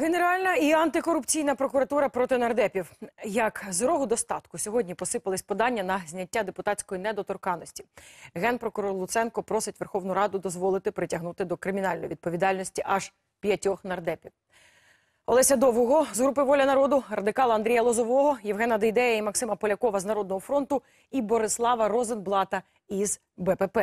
Генеральна і антикорупційна прокуратура проти нардепів. Як з рогу достатку сьогодні посипались подання на зняття депутатської недоторканності. Генпрокурор Луценко просить Верховну Раду дозволити притягнути до кримінальної відповідальності аж п'ятьох нардепів. Олеся Довгого з групи Воля народу, радикала Андрія Лозового, Євгена Дейдея і Максима Полякова з Народного фронту і Борислава Розенблата із БПП.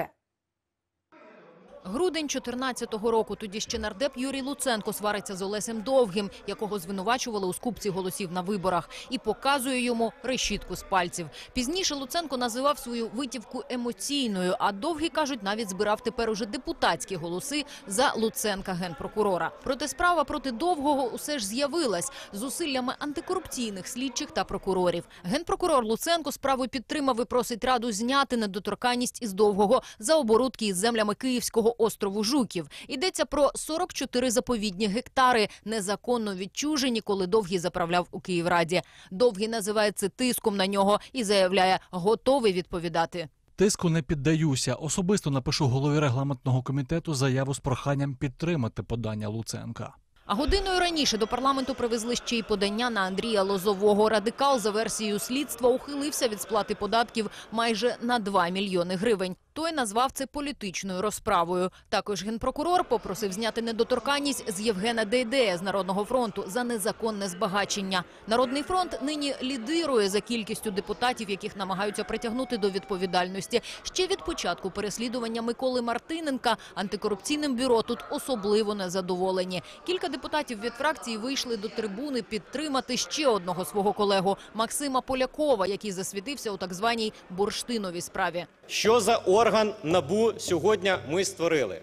Грудень 14-го року тоді ще нардеп Юрій Луценко свариться з Олесем Довгим, якого звинувачували у скупці голосів на виборах, і показує йому решітку з пальців. Пізніше Луценко називав свою витівку емоційною, а Довгий, кажуть, навіть збирав тепер уже депутатські голоси за Луценка генпрокурора. Проте справа проти Довгого усе ж з'явилась зусиллями антикорупційних слідчих та прокурорів. Генпрокурор Луценко справу підтримав і просить раду зняти недоторканність із Довгого за оборудки із землями Київського острову Жуків. Йдеться про 44 заповідні гектари, незаконно відчужені, коли Довгий заправляв у Київраді. Довгий називає це тиском на нього і заявляє, готовий відповідати. Тиску не піддаюся. Особисто напишу голові регламентного комітету заяву з проханням підтримати подання Луценка. А годиною раніше до парламенту привезли ще й подання на Андрія Лозового. Радикал за версією слідства ухилився від сплати податків майже на 2 мільйони гривень. Той назвав це політичною розправою. Також генпрокурор попросив зняти недоторканність з Євгена Дейдея з Народного фронту за незаконне збагачення. Народний фронт нині лідирує за кількістю депутатів, яких намагаються притягнути до відповідальності. Ще від початку переслідування Миколи Мартиненка антикорупційним бюро тут особливо незадоволені. Кілька депутатів від фракції вийшли до трибуни підтримати ще одного свого колегу Максима Полякова, який засвітився у так званій бурштиновій справі. Що за орган НАБУ сьогодні ми створили?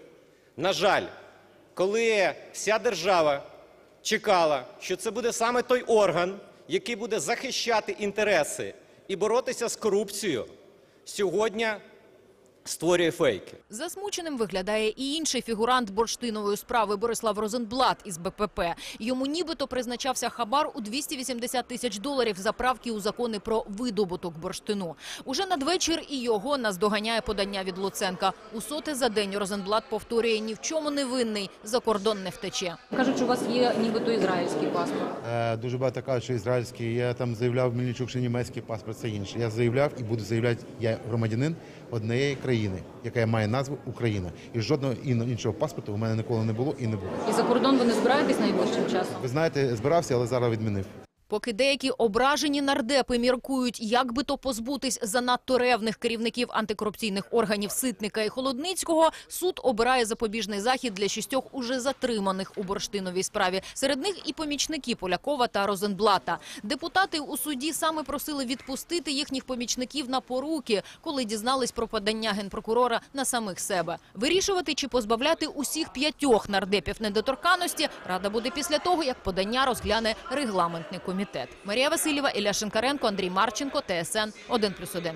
На жаль, коли вся держава чекала, що це буде саме той орган, який буде захищати інтереси і боротися з корупцією, сьогодні створює фейки. Засмученим виглядає і інший фігурант бурштинової справи Борислав Розенблат із БПП. Йому нібито призначався хабар у 280 тисяч доларів за правки у закони про видобуток бурштину. Уже надвечір і його наздоганяє подання від Луценка. У соте за день Розенблат повторює ні в чому не винний, за кордон не втече. Кажуть, що у вас є нібито ізраїльський паспорт. Е, Дуже багато кажуть, що ізраїльський. Я там заявляв Мельничук, що німецький паспорт це інше. Я заявляв і буду заявляти, я громадянин однієї країни, яка має назву Україна. І жодного ін- іншого паспорту у мене ніколи не було і не буде. І за кордон ви не збираєтесь найближчим часом? Ви знаєте, збирався, але зараз відмінив. Поки деякі ображені нардепи міркують, як би то позбутись занадто ревних керівників антикорупційних органів Ситника і Холодницького, суд обирає запобіжний захід для шістьох уже затриманих у бурштиновій справі. Серед них і помічники Полякова та Розенблата. Депутати у суді саме просили відпустити їхніх помічників на поруки, коли дізнались про подання генпрокурора на самих себе. Вирішувати чи позбавляти усіх п'ятьох нардепів недоторканності рада буде після того, як подання розгляне регламентний комітет. Марія Васильєва, Ілля Шинкаренко, Андрій Марченко, ТСН 1+,1.